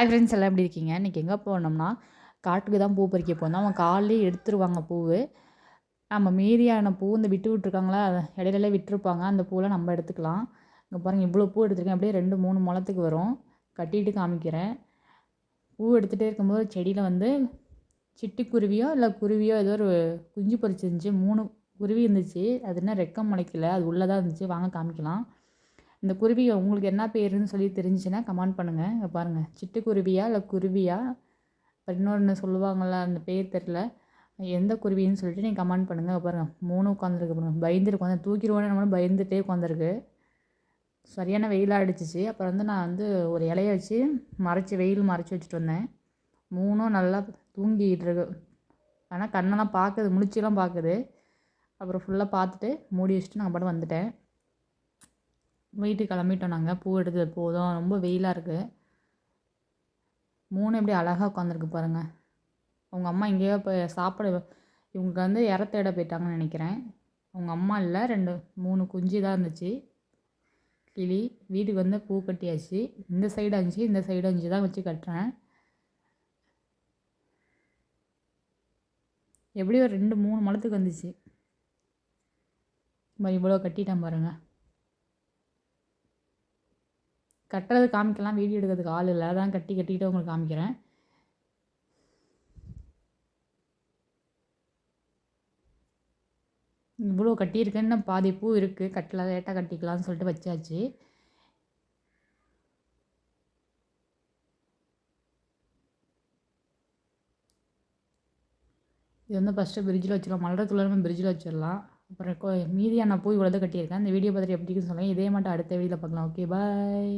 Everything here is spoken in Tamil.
ஹாய் ஃப்ரெண்ட்ஸ் எல்லாம் எப்படி இருக்கீங்க? இன்றைக்கி எங்கே போனோம்னா காட்டுக்கு தான் பூ பறிக்க போனோம். அவங்க காலையிலே எடுத்துருவாங்க பூ நம்ம மீதியான பூ இந்த விட்டு விட்ருக்காங்களா அதை இடையில விட்டுருப்பாங்க. அந்த பூவெலாம் நம்ம எடுத்துக்கலாம். இங்கே பாருங்கள் இவ்வளோ பூ எடுத்துருக்கேன். அப்படியே ரெண்டு மூணு முளத்துக்கு வரும். கட்டிட்டு காமிக்கிறேன். பூ எடுத்துகிட்டே இருக்கும்போது செடியில் வந்து சிட்டுக்குருவியோ இல்லை குருவியோ ஏதோ ஒரு குஞ்சு பறிச்சிருந்துச்சு. மூணு குருவி இருந்துச்சு. அது என்ன ரெக்கம் முளைக்கல. அது உள்ளே தான் இருந்துச்சு. வாங்க காமிக்கலாம். இந்த குருவி உங்களுக்கு என்ன பேருன்னு சொல்லி தெரிஞ்சுன்னா கமெண்ட் பண்ணுங்கள் இங்கே பாருங்கள் சிட்டுக்குருவியா இல்லை குருவியா? அப்புறம் இன்னொன்று சொல்லுவாங்கள்ல அந்த பேர் தெரில எந்த குருவின்னு சொல்லிட்டு நீங்கள் கமெண்ட் பண்ணுங்கள் பாருங்கள் மூணு உட்காந்துருக்கு பாருங்கள் பயந்துருக்கு உட்காந்து தூக்கிடுவோன்னு நம்ம பயந்துகிட்டே உட்காந்துருக்கு சரியான வெயிலாக அடிச்சிச்சு. அப்புறம் வந்து நான் வந்து ஒரு இலைய வச்சு மறைச்சி வெயில் மறைச்சி வச்சுட்டு வந்தேன். மூணும் நல்லா தூங்கிட்டு இருக்கு. ஆனால் கண்ணெல்லாம் பார்க்குது முழிச்செல்லாம் பார்க்குது அப்புறம் ஃபுல்லாக பார்த்துட்டு மூடி வச்சுட்டு நான் பாட்டு வந்துட்டேன். வீட்டுக்கு கிளம்பிட்டோம் நாங்கள் பூ எடுத்தது போதும். ரொம்ப வெயிலாக இருக்குது மூணு எப்படி அழகாக உட்காந்துருக்கு பாருங்கள் அவங்க அம்மா எங்கேயோ இப்போ சாப்பிட இவங்க வந்து இற தேட போயிட்டாங்கன்னு நினைக்கிறேன். அவங்க அம்மா இல்லை. ரெண்டு மூணு குஞ்சு தான் இருந்துச்சு. கிளி வீட்டுக்கு வந்து பூ கட்டியாச்சு. இந்த சைடு அஞ்சு இந்த சைடு அஞ்சு தான் வச்சு கட்டுறேன். எப்படியும் ஒரு ரெண்டு மூணு மலத்துக்கு வந்துச்சு. இவ்வளோ கட்டிட்டேன் பாருங்கள் கட்டுறது காமிக்கலாம் வீடியோ எடுக்கிறதுக்கு ஆள் இல்லை. அதான் கட்டி கட்டிக்கிட்டு உங்களுக்கு காமிக்கிறேன். இவ்வளோ கட்டியிருக்கேன்னு பாதி பூ இருக்குது கட்டலாம் லேட்டாக கட்டிக்கலாம்னு சொல்லிட்டு வச்சாச்சு. இது வந்து ஃபஸ்ட்டு பிரிட்ஜில் வச்சிடலாம் மலர் துளர்மை பிரிட்ஜில் வச்சிடலாம் அப்புறம் மீதியான பூ இவ்வளோ தான் கட்டியிருக்கேன். இந்த வீடியோ பார்த்துட்டு எப்படி இருக்குன்னு சொல்லுங்கள் இதே மட்டும் அடுத்த வீடியோவில் பார்க்கலாம். Okay bye